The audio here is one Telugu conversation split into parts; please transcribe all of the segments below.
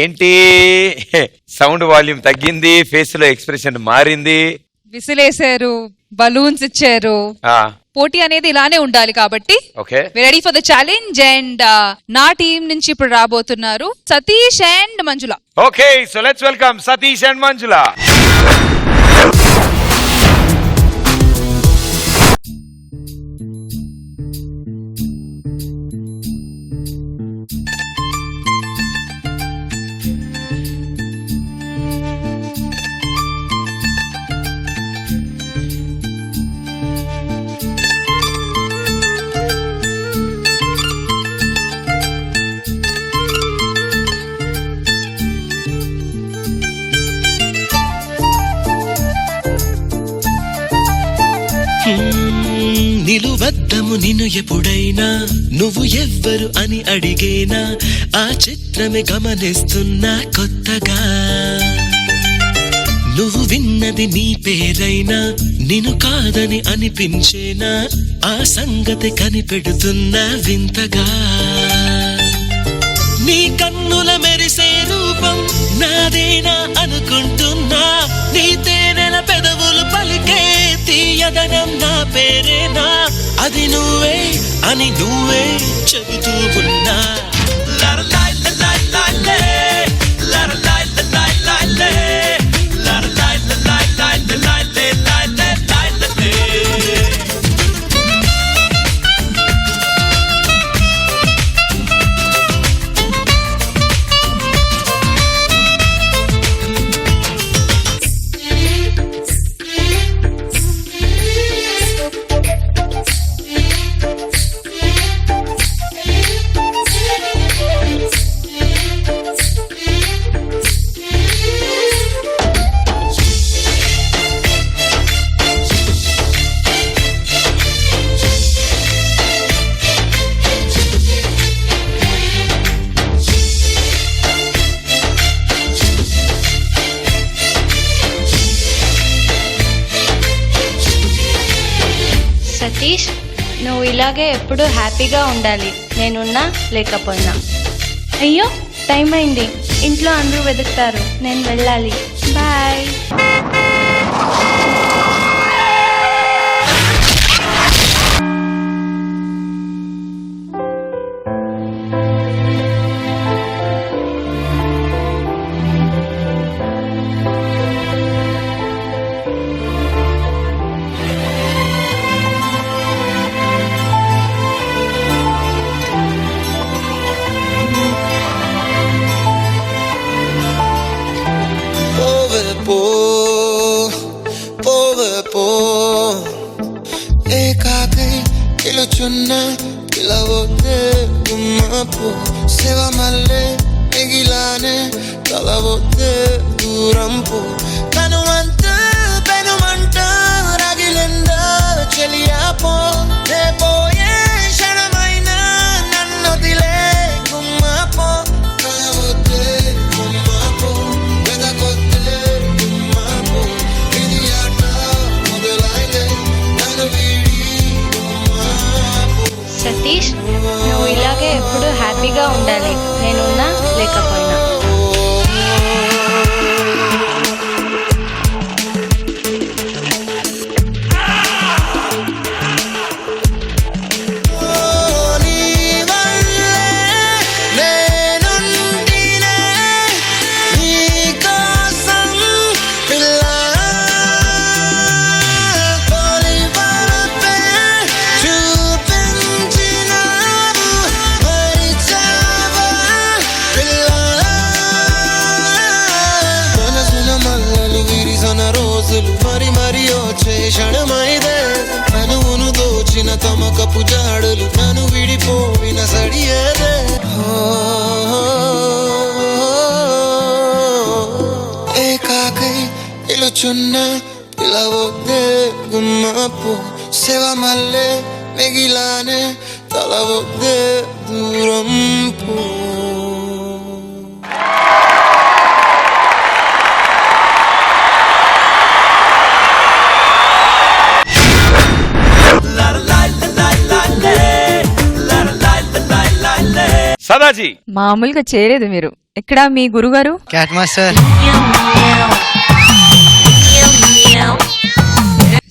ఏంటి? సౌండ్ వాల్యూమ్ తగ్గింది ఫేస్లో ఎక్స్ప్రెషన్ మారింది. విసిలేశారు బలూన్స్ ఇచ్చారు. పోటీ అనేది ఇలానే ఉండాలి కాబట్టి okay. Ready for the challenge and నా టీం నుంచి ఇప్పుడు రాబోతున్నారు Satish and Manjula. Okay so let's welcome Satish and Manjula. నిలువద్దము నిన్ను ఎప్పుడైనా నువ్వు ఎవ్వరు అని అడిగేనా? ఆ చిత్రమే గమనిస్తున్నా కొత్తగా. నువ్వు విన్నది నీ పేరైనా నిన్ను కాదని అనిపించేనా? ఆ సంగతి కనిపెడుతున్నా వింతగా. నీ కన్నుల మెరిసే రూపం నాదేనా అనుకుంటున్నా? నీ తేనెల పెదవు తీయదనం నా పేరేనా? అది నువ్వే అని నువ్వే చెబుతూ ఉన్నా. ఇలాగే ఎప్పుడు హ్యాపీగా ఉండాలి. నేనున్నా లేకపోయినా. అయ్యో టైం అయింది. ఇంట్లో అందరూ వెతుకుతారు. నేను వెళ్ళాలి. బాయ్. నిలుచున్నా పిలవొద్దే గుమ్మపు శివ మల్లె మిగిలానే కలవొద్దే దూరంపు కనువంత పెనుమంట రగిలిందా చెలియా నే పోయే తమకపు జాడులు నన్ను విడిపోవిన సడియేదే. ఏకాకై పిలుచున్న పిలవొద్దే గుమ్మపు శివ మల్లె మిగిలానే తలవొద్దే దూరం. శివాజీ మామూలుగా చేయలేదు మీరు. ఎక్కడ మీ గురుగారు? Cat master.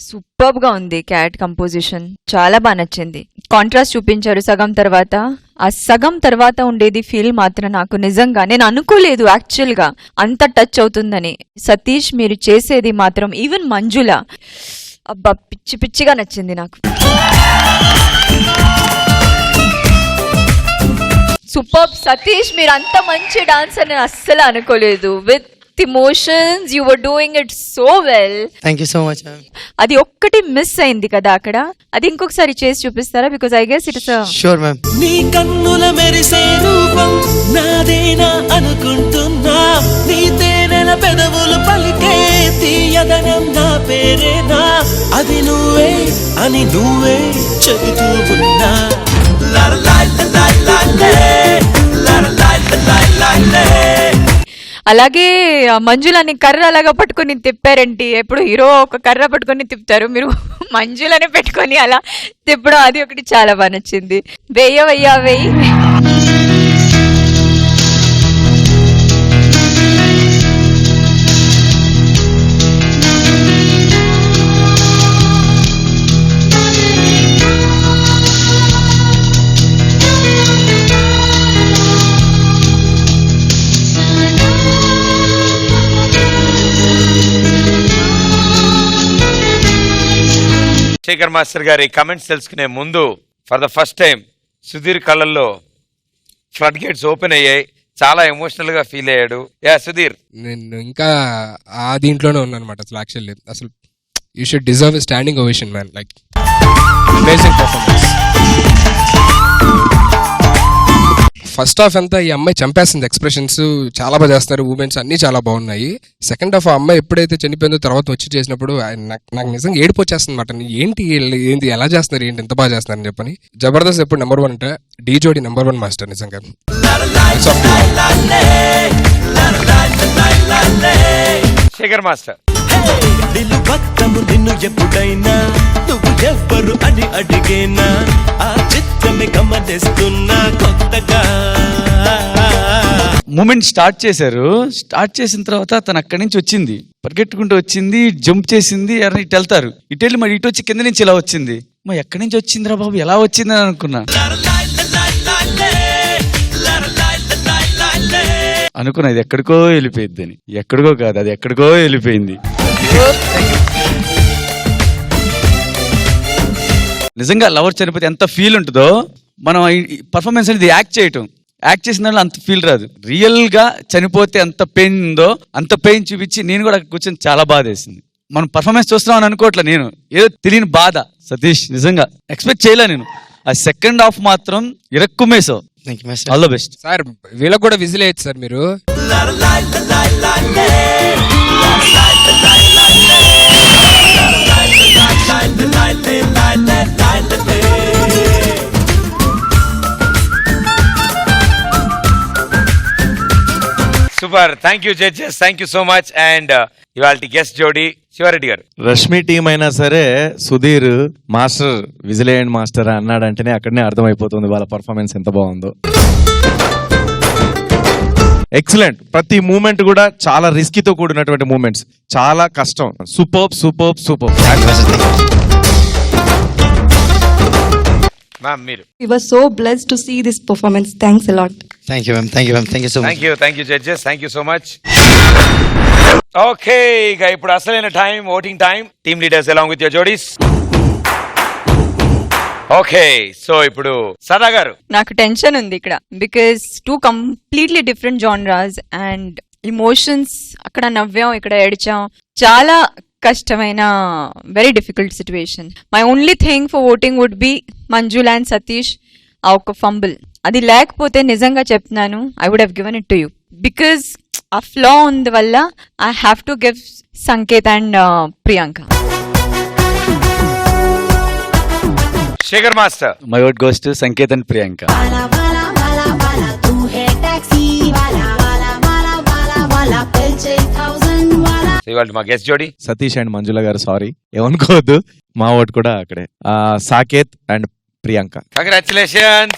సూపర్గా ఉంది క్యాట్ కంపోజిషన్. చాలా బాగా నచ్చింది. కాంట్రాస్ట్ చూపించారు సగం తర్వాత. ఆ సగం తర్వాత ఉండేది ఫీల్ మాత్రం నాకు నిజంగా నేను అనుకోలేదు యాక్చువల్గా అంత టచ్ అవుతుందని. సతీష్ మీరు చేసేది మాత్రం ఈవెన్ మంజుల. అబ్బా పిచ్చి పిచ్చిగా నచ్చింది నాకు. సూపర్ సతీష్ మీరు అంత మంచి డాన్స్ అని అస్సలు అనుకోలేదు. With emotions you were doing it so well thank you so much అది ఒక్కటి మిస్ అయింది కదా అక్కడ. అది ఇంకొకసారి చేసి చూపిస్తారా? Because I guess it's sure ma'am నీ కన్నుల మెరిసే రూపం నాదేనా అనుకుంటున్నా? నీ తేనెల పెదవులు పలికే తీయదనం నా పేరేనా? అది నువ్వే అని నువ్వే చెబుతూ ఉన్నా. లరలాయ్ లలాయ్ లాలే, లరలాయ్ అలాగే మంజులని కర్ర అలాగా పట్టుకొని తిప్పారంటే? ఎప్పుడు హీరో ఒక కర్ర పట్టుకొని తిప్పుతారు. మీరు మంజులని పెట్టుకొని అలా తిప్పడం అది ఒకటి చాలా బాగా నచ్చింది. వెయ్య వెయ్య వెయ్యి శేఖర్ మాస్టర్ గారి కమెంట్స్ తెలుసుకునే ముందు for the first time Sudheer కళ్ళల్లో ఫ్లడ్ గేట్స్ ఓపెన్ అయ్యాయి. చాలా ఎమోషనల్గా ఫీల్ అయ్యాడు. యా సుధీర్. నేను ఇంకా ఆ దీంట్లోనే ఉన్నాను అనమాట అసలు యాక్చువల్లీ అసలు you should deserve standing ovation man like amazing performance first half అంతా ఈ అమ్మాయి చంపేస్తుంది ఎక్స్ప్రెషన్స్. చాలా బాగా చేస్తారు మూమెంట్స్ అన్ని చాలా బాగున్నాయి. సెకండ్ హాఫ్ ఆ అమ్మాయి ఎప్పుడైతే చనిపోయిందో తర్వాత వచ్చి చేసినప్పుడు నాకు నాకు నిజంగా ఏడుపు వచ్చేస్తుంది అనమాట ఏంటి ఏంటి ఎలా చేస్తున్నారు ఏంటి ఎంత బాగా చేస్తున్నారు అని చెప్పని. జబర్దస్త్ ఎప్పుడు నెంబర్ వన్ అంటే Dhee Jodi number one master నిజంగా. శేఖర్ మాస్టర్. నిన్ను ఎప్పుడైనా నువ్వు ఎవ్వరు అని అడిగేనా? కొత్తగా. మూమెంట్ స్టార్ట్ చేశారు. స్టార్ట్ చేసిన తర్వాత తను అక్కడి నుంచి వచ్చింది. పరిగెట్టుకుంటూ వచ్చింది జంప్ చేసింది ఎవరైనా ఇటు వెళ్తారు. ఇటు వెళ్ళి మరి ఇటు వచ్చి కింద నుంచి ఇలా వచ్చింది. మా ఎక్కడి నుంచి వచ్చిందిరా బాబు? ఎలా వచ్చింది అని అనుకున్నా. అనుకున్నా ఇది ఎక్కడికో వెళ్ళిపోయింది అని ఎక్కడికో కాదు అది ఎక్కడికో వెళ్ళిపోయింది. నిజంగా లవర్ చనిపోతే ఎంత ఫీల్ ఉంటుందో మనం పర్ఫార్మెన్స్ అనేది యాక్ట్ చేయటం. యాక్ట్ చేసిన దాంట్లో అంత ఫీల్ రాదు. రియల్గా చనిపోతే ఎంత పెయిన్ ఉందో అంత పెయిన్ చూపించి నేను కూడా అక్కడ కూర్చొని చాలా బాధ వేసింది. మనం పర్ఫార్మెన్స్ చూస్తున్నాం అని అనుకోవట్లే నేను. ఏదో తెలియని బాధ సతీష్ నిజంగా. ఎక్స్పెక్ట్ చేయలే నేను. ఆ సెకండ్ హాఫ్ మాత్రం ఇరక్కుమేసావు thank you master all the best sir వీళ్ళకి కూడా విజిల్ వేయచ్చు సార్ మీరు. Super. Thank you judges thank you so much and ఇవాళ గెస్ట్ జోడి శివారెడ్డి గారు. రష్మి టీం అయినా సరే సుధీర్ మాస్టర్ విజిలేయండి మాస్టర్ అన్నాడంటేనే అక్కడనే అర్థమైపోతుంది వాళ్ళ పర్ఫార్మెన్స్ ఎంత బాగుందో. ఎక్సలెంట్ ప్రతి మూమెంట్ కూడా చాలా రిస్కీతో తో కూడినటువంటి మూమెంట్స్ చాలా కష్టం. సూపర్ సూపర్ సూపర్ మ్యామ్ మీరు. We were so blessed to see this performance. Thanks a lot. Thank you ma'am thank you ma'am thank you so much thank you thank you judges thank you so much okay ఇక ఇప్పుడు అసలైన time voting time team leaders along with your జోడీస్ okay so ఇప్పుడు సదా గారు. నాకు టెన్షన్ ఉంది ఇక్కడ because two completely different genres and emotions అక్కడ నవ్వాం ఇక్కడ ఏడ్చాం. చాలా కష్టమైన very difficult situation my only thing for voting would be Manjul and Satish ఆ ఒక ఫంబుల్ అది లేకపోతే నిజంగా చెప్తున్నాను I would have given it to you because ఆ ఫ్లా ఉంది వల్ల I have to give Sanketh and Priyanka Sekhar master my word goes to Sanketh and Priyanka ఇవాళ మా గెస్ట్ జోడి సతీష్ అండ్ మంజుల గారు సారీ ఏమనుకోవద్దు మా ఓట్ కూడా అక్కడే. ఆ, సాకేత్ అండ్ ప్రియాంక కంగ్రాచులేషన్